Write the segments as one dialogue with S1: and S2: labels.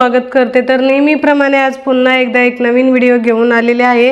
S1: स्वागत करते. तर नेहमीप्रमाणे आज पुन्हा एकदा एक नवीन व्हिडिओ घेऊन आलेले आहे.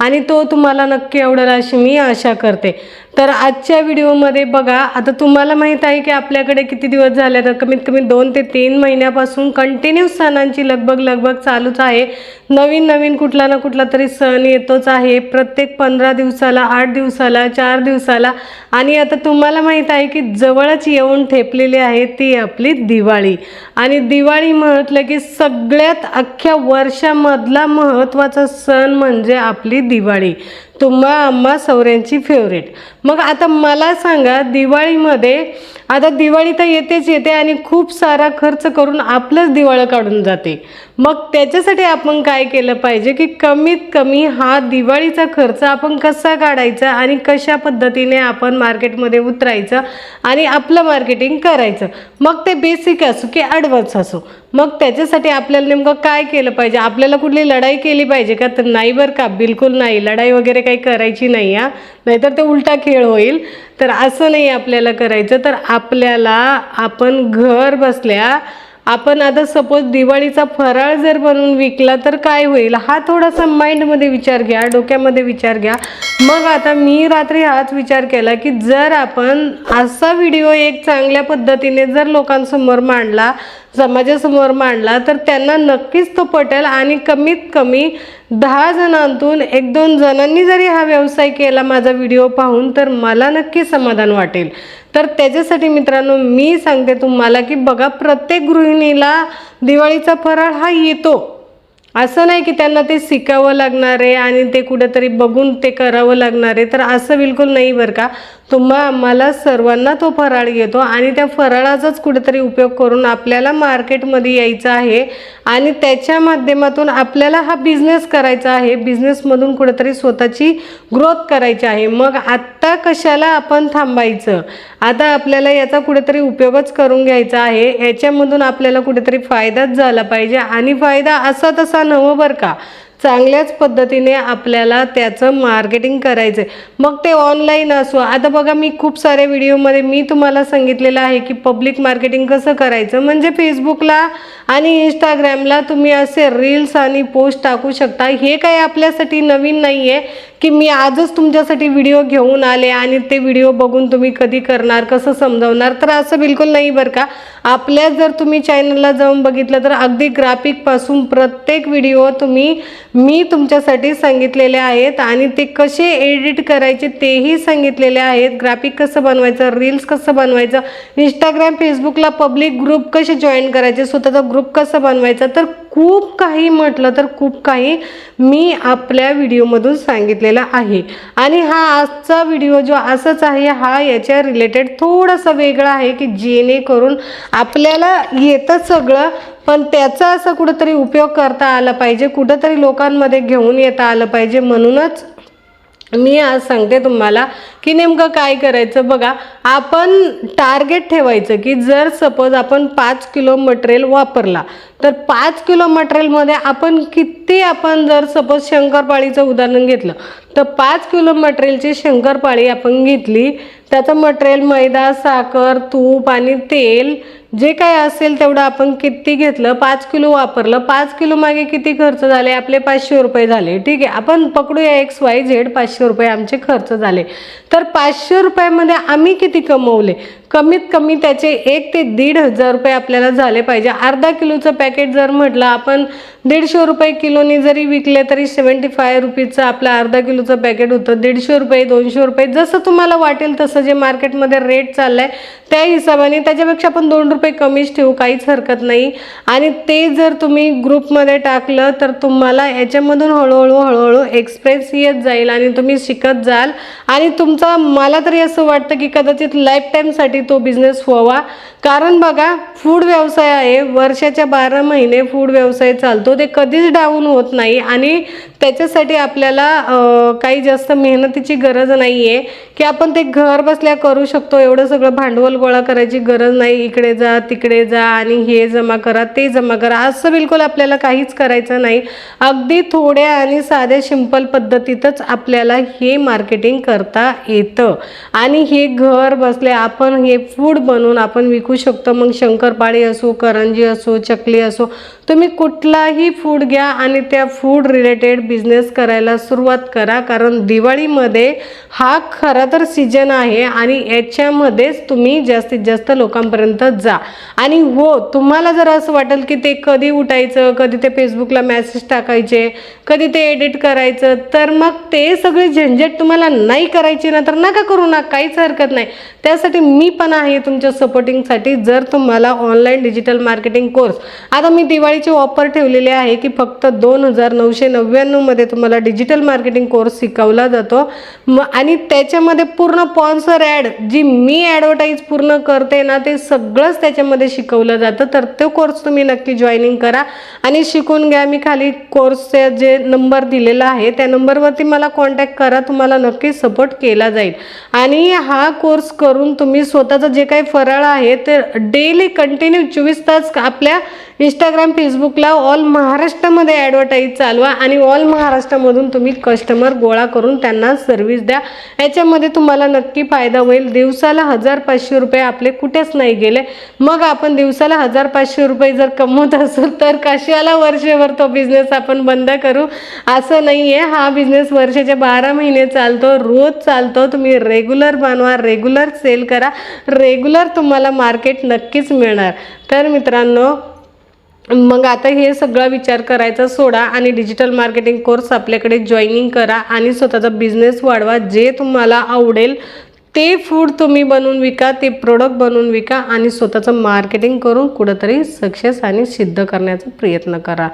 S1: आणि तो तुम्हाला नक्की आवडेल अशी मी आशा करते. तर आजच्या व्हिडिओमध्ये बघा आता तुम्हाला माहीत आहे की आपल्याकडे किती दिवस झाले तर कमीत कमी दोन ते तीन महिन्यापासून कंटिन्यू सणांची लगबग लगबग चालूच आहे. नवीन नवीन कुठला ना कुठला तरी सण येतोच आहे. प्रत्येक पंधरा दिवसाला आठ दिवसाला चार दिवसाला. आणि आता तुम्हाला माहीत आहे की जवळच येऊन ठेपलेली आहे ती आपली दिवाळी. आणि दिवाळी म्हटलं की सगळ्यात अख्ख्या वर्षामधला महत्त्वाचा सण म्हणजे आपली दिवाळी. तुम्हा आम्हा सौऱ्यांची फेवरेट मग आता मला सांगा दिवाळीमध्ये आता दिवाळी तर येतेच येते आणि खूप सारा खर्च करून आपलंच दिवाळं काढून जाते. मग त्याच्यासाठी आपण काय केलं पाहिजे की कमीत कमी हा दिवाळीचा खर्च आपण कसा काढायचा आणि कशा पद्धतीने आपण मार्केटमध्ये उतरायचं आणि आपलं मार्केटिंग करायचं? मग ते बेसिक असो की ॲडव्हान्स असो. मग त्याच्यासाठी आपल्याला नेमकं काय केलं पाहिजे? आपल्याला कुठली लढाई केली पाहिजे का? तर नाही बरं का बिलकुल नाही. लढाई वगैरे काही करायची नाही आहे नाहीतर ते उलटा खेळ होईल. तर असं नाही आपल्याला करायचं. तर आपल्याला आपण घर बसल्या आपण आता सपोज दिवाळीचा फराळ जर बनवून विकला तर काय होईल? हा थोडासा माइंडमध्ये विचार घ्या डोक्यामध्ये विचार घ्या. मग आता मी रात्री हाच विचार केला की जर आपण असा व्हिडिओ एक चांगल्या पद्धतीने जर लोकांसमोर मांडला समाजासमोर मांडला तर त्यांना नक्कीच तो पटेल आणि कमीत कमी दहा जणांतून एक दोन जणांनी जरी हा व्यवसाय केला माझा व्हिडिओ पाहून तर मला नक्की समाधान वाटेल. तर त्याच्यासाठी मित्रांनो मी सांगते तुम्हाला की बघा प्रत्येक गृहिणीला दिवाळीचा फराळ हा येतो. असं नाही की त्यांना ते शिकावं लागणार आहे आणि ते कुठेतरी बघून ते करावं लागणार आहे. तर असं बिलकुल नाही बरं का. तुम्हा आम्हाला सर्वांना तो फराळ येतो आणि त्या फराळाचाच कुठेतरी उपयोग करून आपल्याला मार्केटमध्ये यायचं आहे आणि त्याच्या माध्यमातून आपल्याला हा बिझनेस करायचा आहे. बिझनेसमधून कुठेतरी स्वतःची ग्रोथ करायची आहे. मग आत्ता कशाला आपण थांबायचं? आता आपल्याला याचा कुठेतरी उपयोगच करून घ्यायचा आहे. याच्यामधून आपल्याला कुठेतरी फायदाच झाला पाहिजे आणि फायदा असा तसा नवं हो बरं का. चांगल्याच पद्धतीने आपल्याला त्याचं मार्केटिंग करायचं आहे मग ते ऑनलाईन असो. आता बघा मी खूप साऱ्या व्हिडिओमध्ये मी तुम्हाला सांगितलेलं आहे की पब्लिक मार्केटिंग कसं करायचं? म्हणजे फेसबुकला आणि इंस्टाग्रामला तुम्ही असे रील्स आणि पोस्ट टाकू शकता. हे काही आपल्यासाठी नवीन नाही आहे की मी आजच तुमच्यासाठी व्हिडिओ घेऊन आले आणि ते व्हिडिओ बघून तुम्ही कधी करणार कसं समजावणार? तर असं बिलकुल नाही बरं का. आपल्या जर तुम्ही चॅनलला जाऊन बघितलं तर अगदी ग्राफिकपासून प्रत्येक व्हिडिओ तुम्ही मी तुमच्यासाठी सांगितलेले आहेत आणि ते कसे एडिट करायचे तेही सांगितलेले आहेत. ग्राफिक कसं बनवायचं रील्स कसं बनवायचं इंस्टाग्राम फेसबुकला पब्लिक ग्रुप कसे जॉईन करायचे स्वतःचा ग्रुप कसा बनवायचा तर खूप काही म्हटलं तर खूप काही मी आपल्या व्हिडिओमधून सांगितलेला आहे. आणि हा आजचा व्हिडिओ जो असंच आहे हा याच्या रिलेटेड थोडासा वेगळा आहे की जेणेकरून आपल्याला येतं सगळं पण त्याचा असं कुठंतरी उपयोग करता आला पाहिजे कुठंतरी लोकांमध्ये घेऊन येता आलं पाहिजे म्हणूनच मी आज सांगते तुम्हाला की नेमकं काय करायचं बघा. आपण टार्गेट ठेवायचं की जर सपोज आपण पाच किलो मटेरियल वापरला तर पाच किलो मटेरियलमध्ये आपण किती आपण जर सपोज शंकरपाळीचं उदाहरण घेतलं तर पाच किलो मटेरियलची शंकरपाळी आपण घेतली. त्याचं मटेरियल मैदा साखर तूप आणि तेल जे काय असेल तेवढं आपण किती घेतलं पाच किलो वापरलं. पाच किलो मागे किती खर्च झाले? आपले पाचशे रुपये झाले. ठीक आहे. आपण पकडूया एक्स वाय झेड पाचशे रुपये आमचे खर्च झाले. तर पाचशे रुपयामध्ये आम्ही किती कमवले? कमीत कमी त्याचे एक ते दीड हजार रुपये आपल्याला झाले पाहिजे. अर्धा किलोचं पॅकेट जर म्हटलं आपण दीडशे रुपये किलोनी जरी विकले तरी सेवन्टी फाय रुपीजचं आपलं अर्धा किलोचं पॅकेट होतं. दीडशे रुपये दोनशे रुपये जसं तुम्हाला वाटेल तसं जे मार्केटमध्ये रेट चाललं आहे त्या हिशोबाने त्याच्यापेक्षा आपण दोन रुपये कमीच ठेवू काहीच हरकत नाही. आणि ते जर तुम्ही ग्रुपमध्ये टाकलं तर तुम्हाला याच्यामधून हळूहळू हळूहळू एक्सप्रेस येत जाईल आणि तुम्ही शिकत जाल. आणि तुमचा मला तरी असं वाटतं की कदाचित लाईफ टाईमसाठी तो बिझनेस व्हावा. कारण बघा फूड व्यवसाय आहे. वर्षाच्या बारा महिने फूड व्यवसाय चालतो. ते कधीच डाऊन होत नाही आणि त्याच्यासाठी आपल्याला काही जास्त मेहनतीची गरज नाही आहे की आपण ते घर बसल्या करू शकतो. एवढं सगळं भांडवल गोळा करायची गरज नाही. इकडे जा तिकडे जा आणि हे जमा करा ते जमा करा. असं बिलकुल आपल्याला काहीच करायचं नाही. अगदी थोड्या आणि साध्या सिंपल पद्धतीतच आपल्याला हे मार्केटिंग करता येतं. आणि हे घर बसल्या आपण हे फूड बनवून आपण विकू शकतो. मग शंकरपाळी असो करंजी असो चकली असो तुम्ही कुठलाही फूड घ्या आणि त्या फूड रिलेटेड बिझनेस करायला सुरुवात करा. कारण दिवाळीमध्ये हा खरा तर सीजन आहे आणि याच्यामध्येच तुम्ही जास्तीत जास्त लोकांपर्यंत जा. आणि हो तुम्हाला जर असं वाटेल की ते कधी उठायचं कधी ते फेसबुकला मेसेज टाकायचे कधी ते एडिट करायचं तर मग ते सगळी झंझट तुम्हाला नाही करायची ना तर नका करू ना काहीच हरकत नाही. त्यासाठी मी पण आहे तुमच्या सपोर्टिंगसाठी जर तुम्हाला ऑनलाईन डिजिटल मार्केटिंग कोर्स आता मी दिवाळी दिवाळीची ऑफर ठेवलेली आहे की फक्त दोन हजार नऊशे नव्याण्णवमध्ये तुम्हाला डिजिटल मार्केटिंग कोर्स शिकवला जातो. म आणि त्याच्यामध्ये पूर्ण स्पॉन्सर ॲड जी मी ॲडव्हर्टाईज पूर्ण करते ना ते सगळंच त्याच्यामध्ये शिकवलं जातं. तर तो कोर्स तुम्ही नक्की जॉईनिंग करा आणि शिकून घ्या. मी खाली कोर्सचे जे नंबर दिलेला आहे त्या नंबरवरती मला कॉन्टॅक्ट करा. तुम्हाला नक्की सपोर्ट केला जाईल. आणि हा कोर्स करून तुम्ही स्वतःचं जे काही फराळ आहे ते डेली कंटिन्यू चोवीस तास आपल्या इंस्टाग्राम फेसबुकला ऑल महाराष्ट्रामध्ये ॲडव्हर्टाईज चालवा आणि ऑल महाराष्ट्रामधून तुम्ही कस्टमर गोळा करून त्यांना सर्व्हिस द्या. याच्यामध्ये तुम्हाला नक्की फायदा होईल. दिवसाला हजार पाचशे रुपये आपले कुठेच नाही गेले. मग आपण दिवसाला हजार पाचशे रुपये जर कमवत असेल तर कशाला वर्षभर तो बिझनेस आपण बंद करू? असं नाही आहे हा बिझनेस वर्षाचे बारा महिने चालतो. रोज चालतो. तुम्ही रेग्युलर बनवा रेग्युलर सेल करा. रेग्युलर तुम्हाला मार्केट नक्कीच मिळणार. तर मित्रांनो मग आता हे सगळा विचार करायचा सोडा आणि डिजिटल मार्केटिंग कोर्स आपल्याकडे जॉईनिंग करा आणि स्वतःचा बिझनेस वाढवा. जे तुम्हाला आवडेल ते फूड तुम्ही बनवून विका ते प्रोडक्ट बनवून विका आणि स्वतःचं मार्केटिंग करून कुठंतरी सक्सेस आणि सिद्ध करण्याचा प्रयत्न करा.